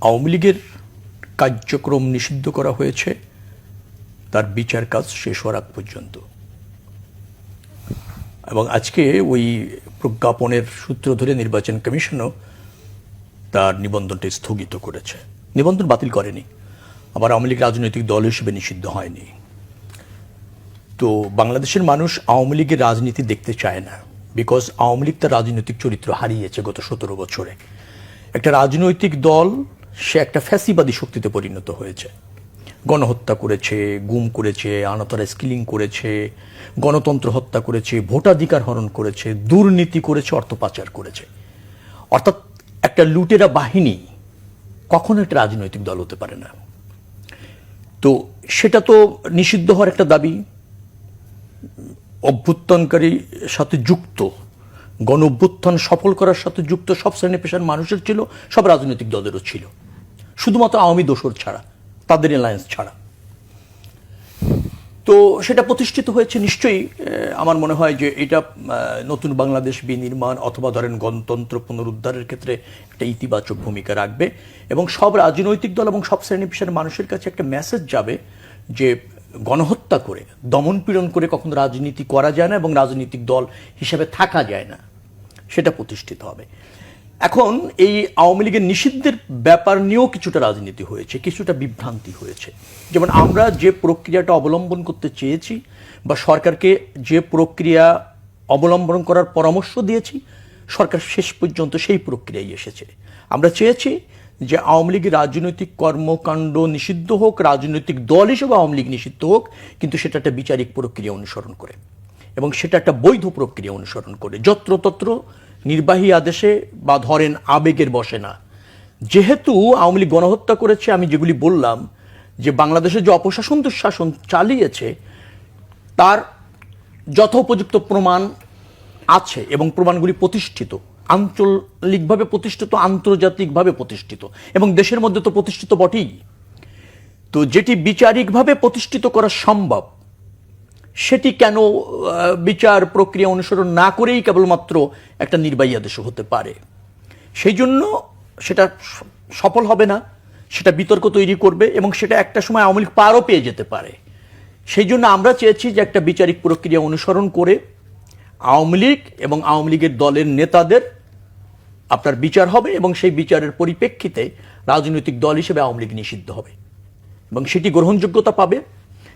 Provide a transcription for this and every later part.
আওয়ামী লীগের কার্যক্রম নিষিদ্ধ করা হয়েছে। তার বিচার কাজ শেষ হওয়ার আগ পর্যন্ত। এবং আজকে ওই প্রজ্ঞাপনের সূত্র ধরে নির্বাচন কমিশনও তার নিবন্ধনটা স্থগিত করেছে। নিবন্ধন বাতিল করেনি। আবার আওয়ামী লীগ রাজনৈতিক দল হিসেবে নিষিদ্ধ হয়নি। তো বাংলাদেশের মানুষ আওয়ামী লীগের রাজনীতি দেখতে চায় না। বিকজ আওয়ামী লীগ তার রাজনৈতিক চরিত্র হারিয়েছে গত সতেরো বছরে। একটা রাজনৈতিক দল সে একটা ফ্যাসিবাদী শক্তিতে পরিণত হয়েছে। গণহত্যা করেছে, গুম করেছে আনাতরা স্কিলিং করেছে, গণতন্ত্র হত্যা করেছে, ভোটাধিকার হরণ করেছে, দুর্নীতি করেছে অর্থ পাচার করেছে। অর্থাৎ একটা লুটেরা বাহিনী কখনো একটা রাজনৈতিক দল হতে পারে না। তো সেটা তো নিষিদ্ধ হওয়ার একটা দাবি। অভ্যুত্থানকারী সাথে যুক্ত গণ অভ্যুত্থান সফল করার সাথে যুক্ত সব শ্রেণি পেশার মানুষের ছিল, সব রাজনৈতিক দলেরও ছিল। শুধুমাত্র আওয়ামী দোসর ছাড়া, তাদের অ্যালায়েন্স ছাড়া। তো সেটা প্রতিষ্ঠিত হয়েছে নিশ্চয়ই আমার মনে হয় যে এটা নতুন বাংলাদেশ বিনির্মাণ অথবা ধরেন গণতন্ত্র পুনরুদ্ধারের ক্ষেত্রে একটা ইতিবাচক ভূমিকা রাখবে এবং সব রাজনৈতিক দল এবং সব শ্রেণি পেশার মানুষের কাছে একটা মেসেজ যাবে যে গণহত্যা করে দমন পীড়ন করে কখনো রাজনীতি করা যায় না এবং রাজনৈতিক দল হিসেবে থাকা যায় না। সেটা প্রতিষ্ঠিত হবে। এখন এই আওয়ামী লীগের নিষিদ্ধের ব্যাপার নিয়েও কিছুটা রাজনীতি হয়েছে, কিছুটা বিভ্রান্তি হয়েছে। যেমন আমরা যে প্রক্রিয়াটা অবলম্বন করতে চেয়েছি বা সরকারকে যে প্রক্রিয়া অবলম্বন করার পরামর্শ দিয়েছি, সরকার শেষ পর্যন্ত সেই প্রক্রিয়ায় এসেছে। আমরা চেয়েছি যে আওয়ামী লীগের রাজনৈতিক কর্মকাণ্ড নিষিদ্ধ হোক, রাজনৈতিক দল হিসেবে আওয়ামী লীগ নিষিদ্ধ হোক, কিন্তু সেটা একটা বিচারিক প্রক্রিয়া অনুসরণ করে এবং সেটা একটা বৈধ প্রক্রিয়া অনুসরণ করে, যত্রতত্র নির্বাহী আদেশে বা ধরেন আবেগের বসে না। যেহেতু আওয়ামী লীগ গণহত্যা করেছে, আমি যেগুলি বললাম, যে বাংলাদেশে যে অপশাসন দুঃশাসন চালিয়েছে, তার যথোপযুক্ত প্রমাণ আছে এবং প্রমাণগুলি প্রতিষ্ঠিত। আঞ্চলিকভাবে প্রতিষ্ঠিত, আন্তর্জাতিকভাবে প্রতিষ্ঠিত। এবং দেশের মধ্যে তো প্রতিষ্ঠিত বটেই। তো যেটি বিচারিকভাবে প্রতিষ্ঠিত করা সম্ভব সেটি কেন বিচার প্রক্রিয়া অনুসরণ না করেই কেবলমাত্র একটা নির্বাহী আদেশ হতে পারে? সেই জন্য সেটা সফল হবে না, সেটা বিতর্ক তৈরি করবে এবং সেটা একটা সময় আওয়ামী লীগ পারও পেয়ে যেতে পারে। সেই জন্য আমরা চেয়েছি যে একটা বিচারিক প্রক্রিয়া অনুসরণ করে আওয়ামী লীগ এবং আওয়ামী লীগের দলের নেতাদের আপনার বিচার হবে এবং সেই বিচারের পরিপ্রেক্ষিতে রাজনৈতিক দল হিসেবে আওয়ামী লীগ নিষিদ্ধ হবে এবং সেটি গ্রহণযোগ্যতা পাবে।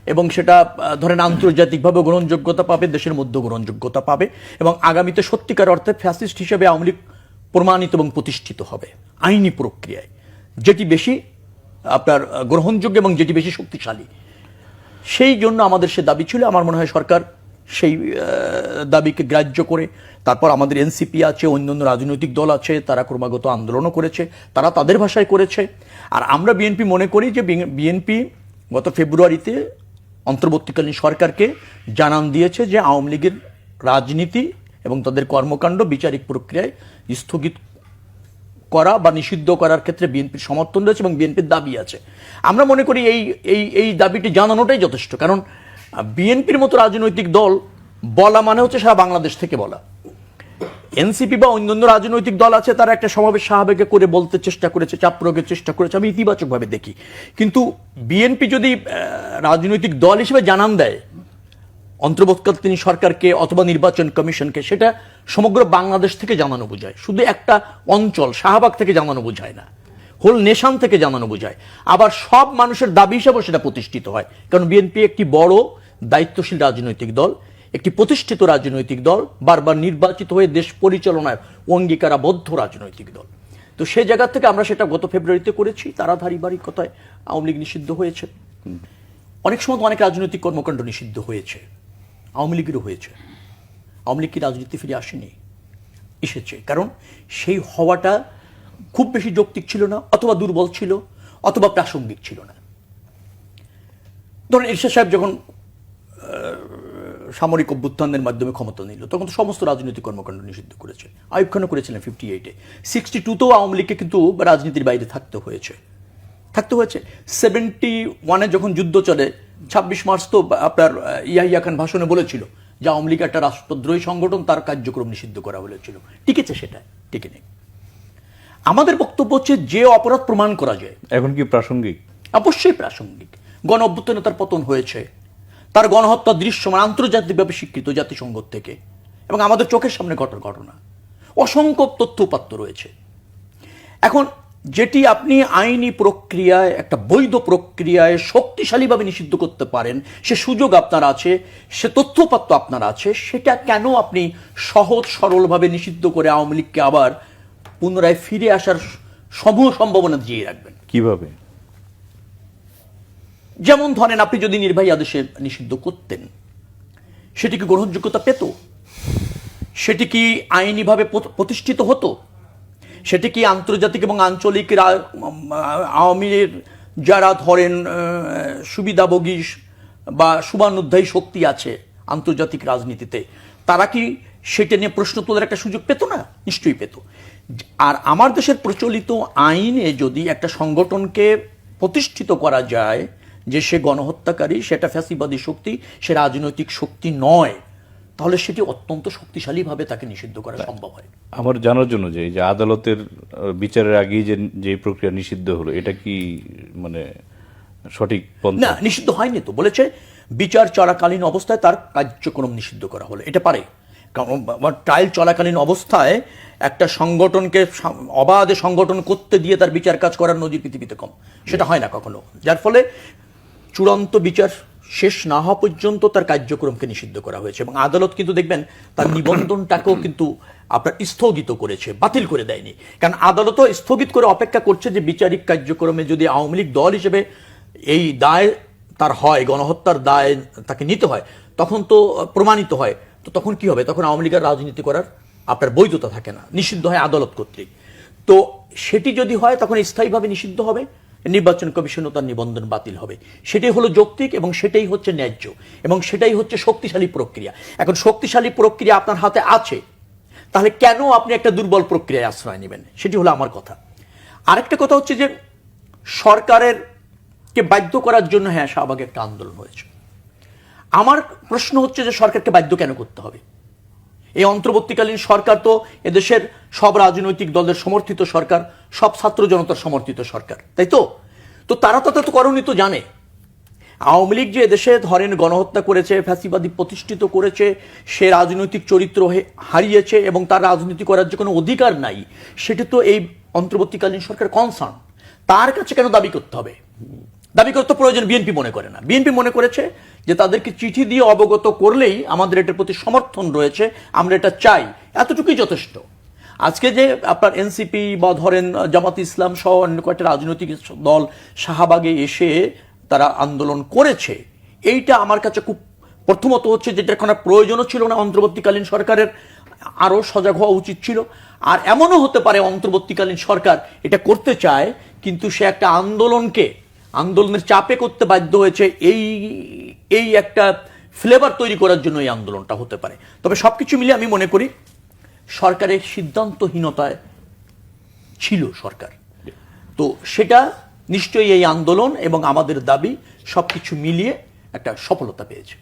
এবং সেটা ধরেন আন্তর্জাতিকভাবে গ্রহণযোগ্যতা পাবে, দেশের মধ্যে গ্রহণযোগ্যতা পাবে এবং আগামীতে সত্যিকার অর্থে ফ্যাসিস্ট হিসেবে আওয়ামী প্রমাণিত এবং প্রতিষ্ঠিত হবে আইনি প্রক্রিয়ায়। যেটি বেশি আপনার গ্রহণযোগ্য এবং যেটি বেশি শক্তিশালী। সেই জন্য আমাদের সে দাবি ছিল, আমার মনে হয় সরকার সেই দাবিকে গ্রাহ্য করে। তারপর আমাদের এনসিপি আছে, অন্যান্য রাজনৈতিক দল আছে, তারা ক্রমাগত আন্দোলনও করেছে, তারা তাদের ভাষায় করেছে। আর আমরা বিএনপি মনে করি যে বিএনপি গত ফেব্রুয়ারিতে অন্তর্বর্তীকালীন সরকারকে জানান দিয়েছে যে আওয়ামী লীগের রাজনীতি এবং তাদের কর্মকাণ্ড বিচারিক প্রক্রিয়ায় স্থগিত করা বা নিষিদ্ধ করার ক্ষেত্রে বিএনপির সমর্থন রয়েছে এবং বিএনপির দাবি আছে। আমরা মনে করি এই এই এই দাবিটি জানানোটাই যথেষ্ট। কারণ বিএনপির মতো রাজনৈতিক দল বলা মানে হচ্ছে সারা বাংলাদেশ থেকে বলা। এনসিপি বা অন্যান্য রাজনৈতিক দল আছে, তারা একটা সমাবেশ সাহাবেগে করে বলতে চেষ্টা করেছে, চাপ প্রয়োগের চেষ্টা করেছে, আমি ইতিবাচকভাবে দেখি। কিন্তু বিএনপি যদি রাজনৈতিক দল হিসেবে জানান দেয়, অন্তর্বর্তীকালীন সরকারকে অথবা নির্বাচন কমিশনকে, সেটা সমগ্র বাংলাদেশ থেকে জানানো বোঝায়। শুধু একটা অঞ্চল, শাহবাগ থেকে জানানো বোঝায় না, হোল নেশান থেকে জানানো বোঝায়। আবার সব মানুষের দাবি হিসাবেও সেটা প্রতিষ্ঠিত হয়। কারণ বিএনপি একটি বড়, দায়িত্বশীল রাজনৈতিক দল। একটি প্রতিষ্ঠিত রাজনৈতিক দল বারবার নির্বাচিত হয়ে দেশ পরিচালনায় অঙ্গীকারাবদ্ধ রাজনৈতিক দল। তো সেই জায়গা থেকে আমরা সেটা গত ফেব্রুয়ারিতে করেছি, তারা ধারিবারিকতায় আওয়ামী লীগ নিষিদ্ধ হয়েছে। অনেক সময় অনেক রাজনৈতিক কর্মকাণ্ড নিষিদ্ধ হয়েছে, আওয়ামী লীগেরও হয়েছে। আওয়ামী লীগ কি রাজনীতি ফিরে আসেনি? এসেছে। কারণ সেই হওয়াটা খুব বেশি যৌক্তিক ছিল না, অথবা দুর্বল ছিল, অথবা প্রাসঙ্গিক ছিল না। ধরুন এরশাদ সাহেব যখন সামরিক অভ্যুত্থানের মাধ্যমে ক্ষমতা নিল। তখন তো সমস্ত রাজনৈতিক কর্মকাণ্ড নিষিদ্ধ করেছে। আইব খানও করেছিলেন ফিফটি এইটে সিক্সটি টুতেও আওয়ামী লীগকে কিন্তু রাজনীতির বাইরে থাকতে হয়েছে। থাকতে হয়েছে। সেভেন্টি ওয়ানে যখন যুদ্ধ চলে ছাব্বিশ মার্চ তো আপনার ইয়াহিয়া খান ভাষণে বলেছিল যে আওয়ামী লীগ একটা রাষ্ট্রদ্রোহী সংগঠন তার কার্যক্রম নিষিদ্ধ করা হয়েছিল টিকেছে সেটা টিকে নেই। আমাদের বক্তব্য হচ্ছে যে অপরাধ প্রমাণ করা যায়। এখন কি প্রাসঙ্গিক? অবশ্যই প্রাসঙ্গিক। গণ অভ্যুত্থানে তার পতন হয়েছে। তার গণহত্যা দৃশ্যমান আন্তর্জাতিকভাবে স্বীকৃত জাতিসংঘ থেকে। এবং আমাদের চোখের সামনে ঘটার ঘটনা। অসংখ্য তথ্য উপাত্ত রয়েছে। এখন, যেটি আপনি আইনি প্রক্রিয়ায়, একটা বৈধ প্রক্রিয়ায় শক্তিশালীভাবে নিষিদ্ধ করতে পারেন, সে সুযোগ আপনার আছে, সে তথ্যপাত্র আপনার আছে, সেটা কেন আপনি সহজ, সরলভাবে নিষিদ্ধ করে আওয়ামী লীগকে আবার পুনরায় ফিরে আসার সমূহ সম্ভাবনা দিয়ে রাখবেন? কীভাবে? যেমন ধরেন আপনি যদি নির্বাহী আদেশে নিষিদ্ধ করতেন, সেটি কি গ্রহণযোগ্যতা পেত? সেটি কি আইনিভাবে প্রতিষ্ঠিত হতো? সেটি কি আন্তর্জাতিক এবং আঞ্চলিক রা- আওয়ামী যারা ধরেন সুবিধাভোগী বা শুভানুধ্যায়ী শক্তি আছে আন্তর্জাতিক রাজনীতিতে, তারা কি সেটা নিয়ে প্রশ্ন তোলার একটা সুযোগ পেত না? নিশ্চয়ই পেত। আর আমার দেশের প্রচলিত আইনে যদি একটা সংগঠনকে প্রতিষ্ঠিত করা যায় যে সে গণহত্যাকারী সেটা ফ্যাসিবাদী শক্তি সে রাজনৈতিক শক্তি নয় তাহলে সেটি অত্যন্ত শক্তিশালীভাবে তাকে নিষিদ্ধ করা সম্ভব হয়। আমার জানার জন্য যে যে আদালতের বিচারের আগেই যে যে প্রক্রিয়া নিষিদ্ধ হলো এটা কি মানে সঠিক না নিষিদ্ধ হয়নি তো। বলেছে বিচার চলাকালীন অবস্থায় তার কার্যক্রম নিষিদ্ধ করা হলো। এটা পারে। কারণ ট্রায়াল চলাকালীন অবস্থায় একটা সংগঠনকে অবাধে সংগঠন করতে দিয়ে তার বিচার কাজ করার নজির পৃথিবীতে কম। সেটা হয় না কখনো। যার ফলে চূড়ান্ত বিচার শেষ না হওয়া পর্যন্ত তার কার্যক্রমকে নিষিদ্ধ করা হয়েছে। এবং আদালত কিন্তু দেখবেন তার নিবন্ধনটাকেও কিন্তু আপনার স্থগিত করেছে, বাতিল করে দেয়নি। কারণ আদালতও স্থগিত করে অপেক্ষা করছে যে বিচারিক কার্যক্রমে যদি আওয়ামী লীগ দল হিসেবে এই দায় তার হয়, গণহত্যার দায় তাকে নিতে হয়, তখন তো প্রমাণিত হয়। তো তখন কি হবে? তখন আওয়ামী লীগের রাজনীতি করার আপনার বৈধতা থাকে না। নিষিদ্ধ হয় আদালত কর্তৃক। তো সেটি যদি হয়, তখন স্থায়ীভাবে নিষিদ্ধ হবে। নির্বাচন কমিশনও তার নিবন্ধন বাতিল হবে। সেটাই হলো যৌক্তিক এবং সেটাই হচ্ছে ন্যায্য এবং সেটাই হচ্ছে শক্তিশালী প্রক্রিয়া। এখন শক্তিশালী প্রক্রিয়া আপনার হাতে আছে, তাহলে কেন আপনি একটা দুর্বল প্রক্রিয়ায় আশ্রয় নেবেন? সেটি হলো আমার কথা। আরেকটা কথা হচ্ছে যে সরকারের কে বাধ্য করার জন্য হ্যাঁ শাহবাগে একটা আন্দোলন হয়েছে। আমার প্রশ্ন হচ্ছে যে সরকারকে বাধ্য কেন করতে হবে? এই অন্তর্বর্তীকালীন সরকার তো এদেশের সব রাজনৈতিক দলের সমর্থিত সরকার, সব ছাত্র জনতার সমর্থিত সরকার, তাই তো? তো তারা তো তো করণীয় তো জানে। আওয়ামী লীগ যে এদেশে ধরেন গণহত্যা করেছে, ফ্যাসিবাদী প্রতিষ্ঠিত করেছে, সে রাজনৈতিক চরিত্র হারিয়েছে এবং তার রাজনীতি করার যে কোনো অধিকার নাই, সেটি তো এই অন্তর্বর্তীকালীন সরকার কনসার্ন তার কাছে কেন দাবি করতে হবে? দাবি করতে প্রয়োজন, বিএনপি মনে করে না। বিএনপি মনে করেছে যে তাদেরকে চিঠি দিয়ে অবগত করলেই আমাদের এটার প্রতি সমর্থন রয়েছে, আমরা এটা চাই। এতটুকুই যথেষ্ট। আজকে যে আপনার এনসিপি বা ধরেন জামাত ইসলাম সহ অন্য কয়েকটা রাজনৈতিক দল শাহবাগে এসে তারা আন্দোলন করেছে, এইটা আমার কাছে খুব প্রথমত হচ্ছে যেটার কোনো প্রয়োজনও ছিল না অন্তর্বর্তীকালীন সরকারের, আরও সজাগ হওয়া উচিত ছিল। আর এমনও হতে পারে অন্তর্বর্তীকালীন সরকার এটা করতে চায়, কিন্তু সে একটা আন্দোলনকে আন্দোলনের চাপে করতে বাধ্য হয়েছে, এই এই একটা ফ্লেভার তৈরি করার জন্য এই আন্দোলনটা হতে পারে। তবে সবকিছু মিলে আমি মনে করি, সরকারের সিদ্ধান্তহীনতায় ছিল সরকার। তো সেটা নিশ্চয়ই এই আন্দোলন এবং আমাদের দাবি সবকিছু মিলিয়ে একটা সফলতা পেয়েছে।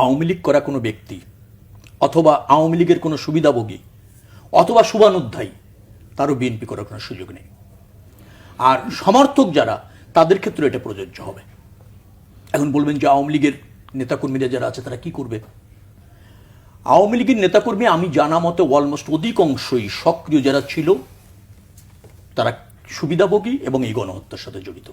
আওয়ামী লীগ করা কোনো ব্যক্তি অথবা আওয়ামী লীগের কোনো সুবিধাভোগী অথবা শুভানুধ্যায়ী তারও বিএনপি করার কোনো সুযোগ নেই। আর সমর্থক যারা তাদের ক্ষেত্রে এটা প্রযোজ্য হবে। এখন বলবেন যে আওয়ামী লীগের নেতাকর্মীরা যারা আছে, তারা কি করবে? আওয়ামী লীগের নেতাকর্মী আমি জানা মতে অলমোস্ট অধিকাংশই সক্রিয় যারা ছিল, তারা সুবিধাভোগী এবং এই গণহত্যার সাথে জড়িত।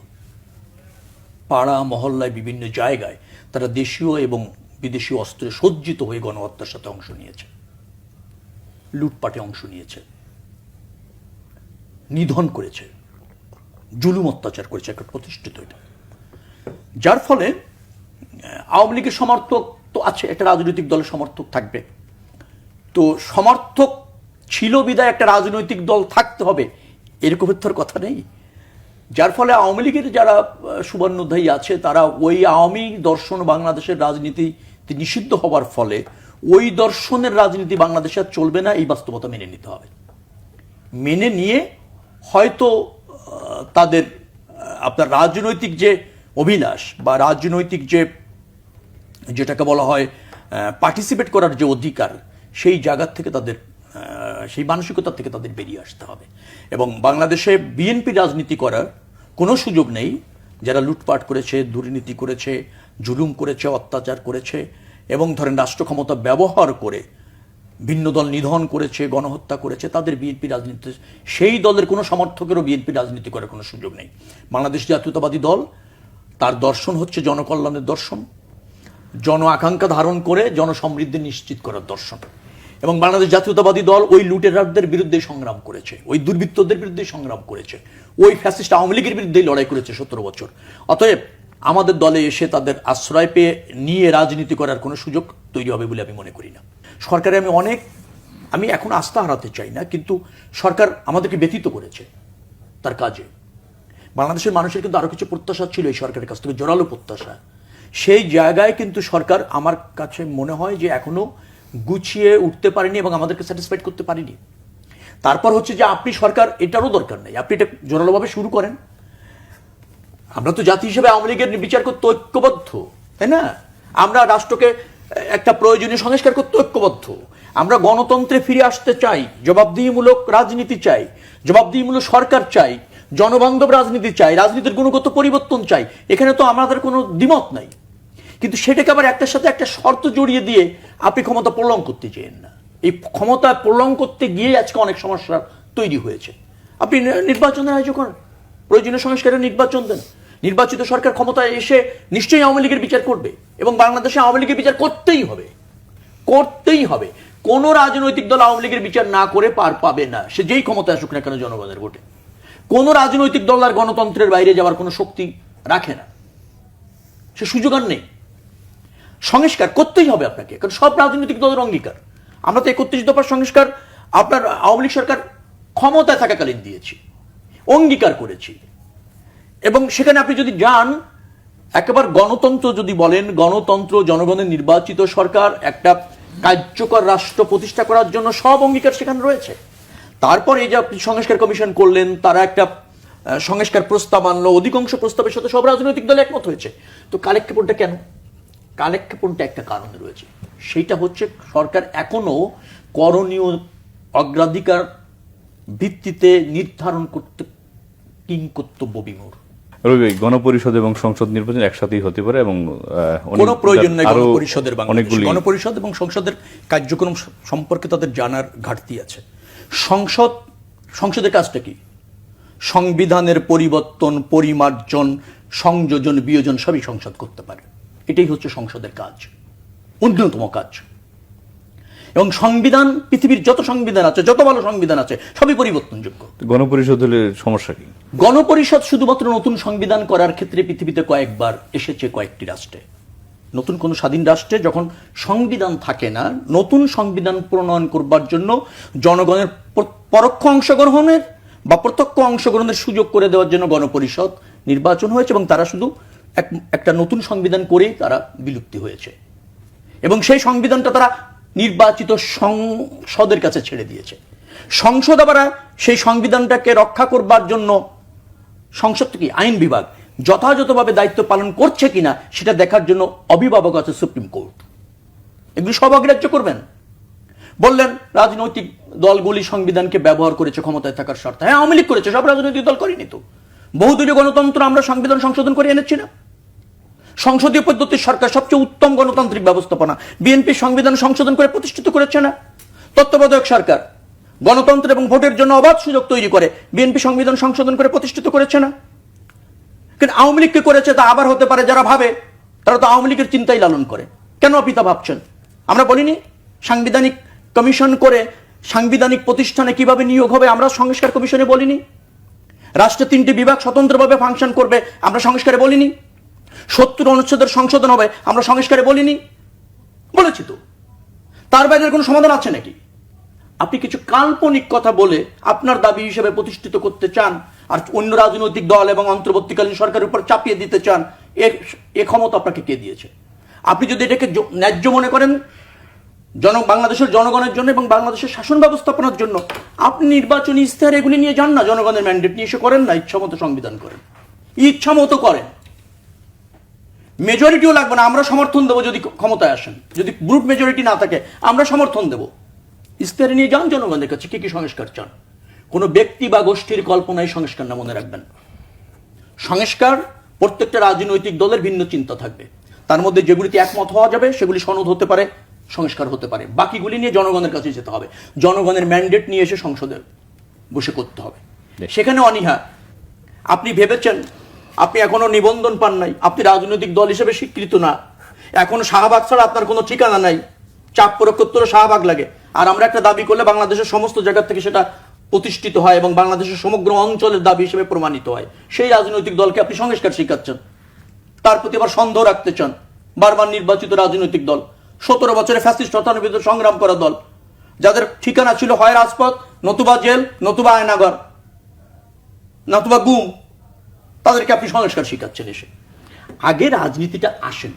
পাড়া, মহল্লায়, বিভিন্ন জায়গায় তারা দেশীয় এবং বিদেশি অস্ত্রে সজ্জিত হয়ে গণহত্যার সাথে অংশ নিয়েছে। লুটপাটে অংশ নিয়েছে। নিধন করেছে। জুলুম অত্যাচার করেছে একটা প্রতিষ্ঠিত এটা। যার ফলে আওয়ামী লীগের সমর্থক তো আছে, একটা রাজনৈতিক দলের সমর্থক থাকবে। তো সমর্থক ছিল বিদায় একটা রাজনৈতিক দল থাকতে হবে এরকমের তোর কথা নেই। যার ফলে আওয়ামী লীগের যারা সুবর্ণোধ্যায়ী আছে, তারা ওই আওয়ামী দর্শন বাংলাদেশের রাজনীতি নিষিদ্ধ হওয়ার ফলে ওই দর্শনের রাজনীতি বাংলাদেশে আর চলবে না, এই বাস্তবতা মেনে নিতে হবে। মেনে নিয়ে হয়তো তাদের আপনার রাজনৈতিক যে অভিলাষ বা রাজনৈতিক যে, যেটাকে বলা হয় পার্টিসিপেট করার যে অধিকার, সেই জায়গার থেকে তাদের সেই মানসিকতা থেকে তাদের বেরিয়ে আসতে হবে। এবং বাংলাদেশে বিএনপি রাজনীতি করার কোনো সুযোগ নেই। যারা লুটপাট করেছে, দুর্নীতি করেছে, জুলুম করেছে, অত্যাচার করেছে এবং ধরেন রাষ্ট্র ক্ষমতা ব্যবহার করে ভিন্ন দল নিধন করেছে, গণহত্যা করেছে, তাদের বিএনপি রাজনীতি সেই দলের কোনো সমর্থকেরও বিএনপি রাজনীতি করার কোনো সুযোগ নেই। বাংলাদেশ জাতীয়তাবাদী দল, তার দর্শন হচ্ছে জনকল্যাণের দর্শন, জন আকাঙ্ক্ষা ধারণ করে জনসমৃদ্ধি নিশ্চিত করার দর্শন। এবং বাংলাদেশ জাতীয়তাবাদী দল ওই লুটেরারদের বিরুদ্ধে সংগ্রাম করেছে, ওই দুর্বৃত্তদের বিরুদ্ধে সংগ্রাম করেছে, ওই ফ্যাসিস্ট আওয়ামী লীগের বিরুদ্ধে লড়াই করেছে সতেরো বছর। অতএব আমাদের দলে এসে তাদের আশ্রয় পেয়ে নিয়ে রাজনীতি করার কোনো সুযোগ তৈরি হবে বলে আমি মনে করি না। সরকারে আমি অনেক, আমি এখন আস্থা হারাতে চাই না, কিন্তু সরকার আমাদেরকে ব্যতীত করেছে তার কাজে। বাংলাদেশের মানুষের কিন্তু আরও কিছু প্রত্যাশা ছিল এই সরকারের কাছ থেকে, জোরালো প্রত্যাশা। সেই জায়গায় কিন্তু সরকার আমার কাছে মনে হয় যে এখনও গুছিয়ে উঠতে পারেনি এবং আমাদেরকে স্যাটিসফাইড করতে পারেনি। তারপর হচ্ছে যে আপনি সরকার, এটারও দরকার নেই। আপনি এটা জোরালোভাবে শুরু করেন। আমরা তো জাতি হিসেবে আওয়ামী লীগের বিচার করতে ঐক্যবদ্ধ, তাই না? আমরা রাষ্ট্রকে একটা প্রয়োজনীয় সংস্কার করতে ঐক্যবদ্ধ। আমরা গণতন্ত্রে ফিরে আসতে চাই, জবাবদিহিমূলক রাজনীতি চাই, জবাবদিহিমূলক সরকার চাই, জনবান্ধব রাজনীতি চাই, রাজনীতির গুণগত পরিবর্তন চাই। এখানে তো আমাদের কোনো দ্বিমত নাই। কিন্তু সেটাকে আবার একটার সাথে একটা শর্ত জড়িয়ে দিয়ে আপনি ক্ষমতা প্রলং করতে চেয়েন না। এই ক্ষমতা প্রলং করতে গিয়ে আজকে অনেক সমস্যা তৈরি হয়েছে। আপনি নির্বাচনের আয়োজন করেন। প্রয়োজনীয় সংস্কারের নির্বাচন দেন। নির্বাচিত সরকার ক্ষমতায় এসে নিশ্চয়ই আওয়ামী লীগের বিচার করবে এবং বাংলাদেশে আওয়ামী লীগের বিচার করতেই হবে। করতেই হবে। কোন রাজনৈতিক দল আওয়ামী লীগের বিচার না করে পার পাবে না। সে যেই ক্ষমতা আসুক না কেন জনগণের ভোটে। কোন রাজনৈতিক দল আর গণতন্ত্রের বাইরে যাওয়ার কোনো শক্তি রাখে না। সে সুযোগ আর নেই। সংস্কার করতেই হবে আপনাকে, কারণ সব রাজনৈতিক দলের অঙ্গীকার। আমরা তো একত্রিশ দফার সংস্কার আপনার আওয়ামী লীগ সরকার ক্ষমতায় থাকাকালীন দিয়েছি, অঙ্গীকার করেছি। এবং সেখানে আপনি যদি যান, একেবারে গণতন্ত্র যদি বলেন, গণতন্ত্র, জনগণের নির্বাচিত সরকার, একটা কার্যকর রাষ্ট্র প্রতিষ্ঠা করার জন্য সব অঙ্গীকার সেখানে রয়েছে। তারপরে এই যে আপনি সংস্কার কমিশন করলেন, তারা একটা সংস্কার প্রস্তাব আনলো, অধিকাংশ প্রস্তাবের সাথে সব রাজনৈতিক দল একমত হয়েছে। তো কালেক্ষেপণটা কেন? কালেক্ষেপণটা একটা কারণে রয়েছে। সেইটা হচ্ছে সরকার এখনও করণীয় অগ্রাধিকার ভিত্তিতে নির্ধারণ করতে কিং কর্তব্য বিমূর রবি গণপরিষদ এবং সংসদ নির্বাচন একসাথেই হতে পারে এবং কোনো প্রয়োজন নেই গণপরিষদের বাংলাদেশে। অনেকগুলি গণপরিষদ এবং সংসদের কার্যক্রম সম্পর্কে তাদের জানার ঘাটতি আছে। সংসদ সংসদের কাজটা কি? সংবিধানের পরিবর্তন পরিমার্জন সংযোজন বিয়োজন সবই সংসদ করতে পারে। এটাই হচ্ছে সংসদের কাজ। অন্যতম কাজ। এবং সংবিধান পৃথিবীর যত সংবিধান আছে যত ভালো সংবিধান আছে সবই পরিবর্তনযোগ্য। গণপরিষদ হলে সমস্যা কি? গণপরিষদ শুধুমাত্র নতুন সংবিধান করার ক্ষেত্রে পৃথিবীতে কয়েকবার এসেছে কয়েকটি রাষ্ট্রে। নতুন কোন স্বাধীন রাষ্ট্রে যখন সংবিধান থাকে না নতুন সংবিধান প্রণয়ন করবার জন্য জনগণের পরোক্ষ অংশগ্রহণের বা প্রত্যক্ষ অংশগ্রহণের সুযোগ করে দেওয়ার জন্য গণপরিষদ নির্বাচন হয়েছে এবং তারা শুধু এক একটা নতুন সংবিধান করেই তারা বিলুপ্তি হয়েছে। এবং সেই সংবিধানটা তারা নির্বাচিত সংসদের কাছে ছেড়ে দিয়েছে। সংসদ আবার সেই সংবিধানটাকে রক্ষা করবার জন্য সংসদ কি আইন বিভাগ যথাযথভাবে দায়িত্ব পালন করছে কিনা সেটা দেখার জন্য অভিভাবক আছে সুপ্রিম কোর্ট। এগুলি সব অগ্রাহ্য করবেন। বললেন, রাজনৈতিক দলগুলি সংবিধানকে ব্যবহার করেছে, ক্ষমতায় থাকার স্বার্থে হ্যাঁ আওয়ামী লীগ করেছে, সব রাজনৈতিক দল করেনি তো। বহুদলীয় গণতন্ত্র আমরা সংবিধান সংশোধন করে এনেছি না। সংসদীয় পদ্ধতির সরকার সবচেয়ে উত্তম গণতান্ত্রিক ব্যবস্থাপনা। বিএনপি সংবিধান সংশোধন করে প্রতিষ্ঠিত করেছে না? তত্ত্বাবধায়ক সরকার গণতন্ত্র এবং ভোটের জন্য অবাধ সুযোগ তৈরি করে বিএনপি সংবিধান সংশোধন করে প্রতিষ্ঠিত করেছে না? কিন্তু আওয়ামী লীগকে করেছে তা আবার হতে পারে যারা ভাবে, তারা তো আওয়ামী লীগের চিন্তাই লালন করে। কেন আপনি তা ভাবছেন? আমরা বলিনি? সাংবিধানিক কমিশন করে সাংবিধানিক প্রতিষ্ঠানে কীভাবে নিয়োগ হবে আমরা সংস্কার কমিশনে বলিনি? রাষ্ট্রের তিনটি বিভাগ স্বতন্ত্রভাবে ফাংশন করবে আমরা সংস্কারে বলিনি? সত্তর অনুচ্ছেদের সংশোধন হবে, আমরা সংস্কারে বলিনি। বলেছি তো। তার বাইরে কোনো সমাধান আছে নাকি? আপনি কিছু কাল্পনিক কথা বলে আপনার দাবি হিসেবে প্রতিষ্ঠিত করতে চান, আর অন্য রাজনৈতিক দল এবং অন্তর্বর্তীকালীন সরকারের উপর চাপিয়ে দিতে চান এ ক্ষমতা আপনাকে কে দিয়েছে? আপনি যদি এটাকে ন্যায্য মনে করেন, জন, বাংলাদেশের জনগণের জন্য এবং বাংলাদেশের শাসন ব্যবস্থাপনার জন্য, আপনি নির্বাচনী ইস্তাহার এগুলি নিয়ে যান না, জনগণের ম্যান্ডেট নিয়ে এসে করেন না ইচ্ছা মতো সংবিধান করেন। ইচ্ছা মতো করেন। মেজরিটিও লাগবে না আমরা সমর্থন দেবো যদি ক্ষমতায় আসেন। যদি গ্রুপ মেজরিটি না থাকে আমরা সমর্থন দেব। ইস্তারি নিয়ে যান জনগণের কাছে কি কি সংস্কার চান? কোনো ব্যক্তি বা গোষ্ঠীর কল্পনায় সংস্কার না মনে রাখবেন। সংস্কার প্রত্যেকটা রাজনৈতিক দলের ভিন্ন চিন্তা থাকবে। তার মধ্যে যেগুলিতে একমত হওয়া যাবে সেগুলি সনদ হতে পারে সংস্কার হতে পারে। বাকিগুলি নিয়ে জনগণের কাছে যেতে হবে। জনগণের ম্যান্ডেট নিয়ে এসে সংসদে বসে করতে হবে। সেখানে অনীহা। আপনি ভেবেছেন আপনি এখনও নিবন্ধন পান নাই। আপনি রাজনৈতিক দল হিসেবে স্বীকৃত না। এখনও শাহবাগ ছাড়া আপনার কোনো ঠিকানা নাই। চাপ প্রয়োগ করতে শাহবাগ লাগে। আর আমরা একটা দাবি করলে বাংলাদেশের সমস্ত জায়গা থেকে সেটা প্রতিষ্ঠিত হয় এবং বাংলাদেশের সমগ্র অঞ্চলের দাবি হিসেবে প্রমাণিত হয়। সেই রাজনৈতিক দলকে আপনি সংস্কার শিখাচ্ছেন। তার প্রতি আবার সন্দেহ রাখতে চান। বারবার নির্বাচিত রাজনৈতিক দল। সতেরো বছরে ফ্যাসিস্ট হত্যার সংগ্রাম করা দল। যাদের ঠিকানা ছিল হয় রাজপথ, নতুবা জেল, নতুবা আয়নাগর, নতুবা গুম। তাদেরকে আপনি সংস্কার শিখাচ্ছেন এসে। আগে রাজনীতিটা আসেন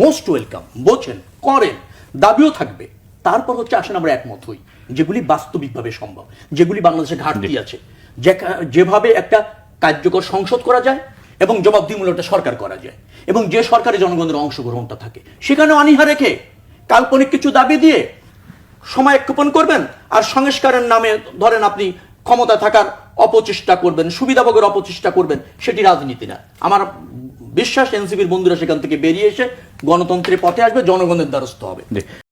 মোস্ট ওয়েলকাম বোঝেন করেন দাবিও থাকবে। তারপর হচ্ছে আসেন আমরা একমত হই যেগুলি বাস্তবিকভাবে সম্ভব যেগুলি বাংলাদেশে ঘাটতি আছে। যেভাবে একটা কার্যকর সংসদ করা যায় এবং জবাবদিহিমূলক একটা সরকার করা যায়। এবং যে সরকারে জনগণের অংশগ্রহণটা থাকে সেখানে অনীহা রেখে কাল্পনিক কিছু দাবি দিয়ে সময় ক্ষেপণ করবেন আর সংস্কারের নামে ধরেন আপনি ক্ষমতা থাকার অপচেষ্টা করবেন, সুবিধাভোগের অপচেষ্টা করবেন, সেটি রাজনীতি না। আমার বিশ্বাস, এনসিপির বন্ধুরা সেখান থেকে বেরিয়ে এসে গণতন্ত্রের পথে আসবে, জনগণের দ্বারস্থ হবে।